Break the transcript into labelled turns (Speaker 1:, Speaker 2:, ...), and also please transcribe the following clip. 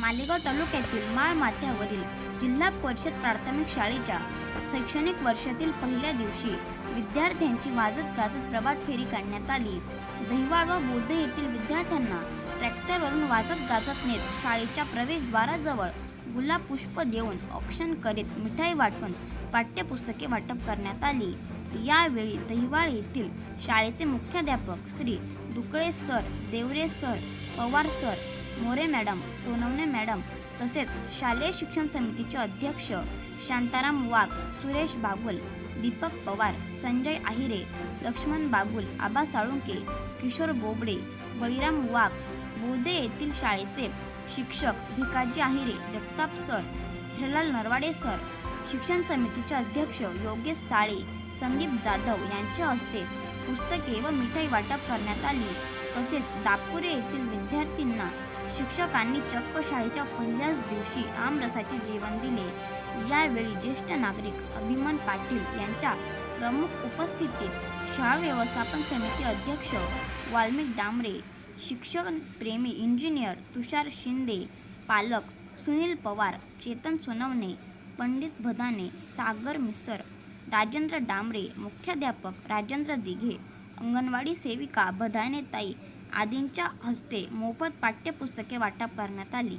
Speaker 1: मालेगाव तालुक्यातील माळ माथ्यावरील जिल्हा परिषद प्राथमिक शाळेच्या शैक्षणिक वर्षातील पहिल्या दिवशी विद्यार्थ्यांची वाजत गाजत प्रभात फेरी काढण्यात आली. दहिवाळ व बौद्ध येथील विद्यार्थ्यांना ट्रॅक्टरवरून वाजत गाजत नेत शाळेच्या प्रवेशद्वाराजवळ गुलाब पुष्प देऊन ऑप्शन करीत मिठाई वाटून पाठ्यपुस्तके वाटप करण्यात आली. यावेळी दहिवाळ येथील शाळेचे मुख्याध्यापक Shri Dukle sir Deore sir Pawar sir More madam Sonawane madam तसेच शालेय शिक्षण समितीचे अध्यक्ष शांताराम वाघ सुरेश बागुल दीपक पवार संजय आहिरे लक्ष्मण बागुल आबा साळुंके किशोर बोबडे बळीराम वाघ बोदे येथील शाळेचे शिक्षक भिकाजी आहिरे जगताप सर हिरलाल नरवाडे सर शिक्षण समितीचे अध्यक्ष योगेश साळे संदीप जाधव यांच्या हस्ते पुस्तके व मिठाई वाटप करण्यात आली. तसेच दापुरे येथील विद्यार्थी शिक्षकांनी चक्क शाळेच्या पहिल्याच दिवशी आमरसाचे जेवण दिले. यावेळी ज्येष्ठ नागरिक अभिमन पाटील यांच्या प्रमुख उपस्थितीत शाळा व्यवस्थापन समिती अध्यक्ष वाल्मिक डांबरे शिक्षण प्रेमी इंजिनियर तुषार शिंदे पालक सुनील पवार चेतन सोनवणे पंडित भदाने सागर मिसर राजेंद्र डांबरे मुख्याध्यापक राजेंद्र दिघे अंगणवाडी सेविका भदाने ताई आदींच्या हस्ते मोफत पाठ्यपुस्तके वाटप करण्यात आली.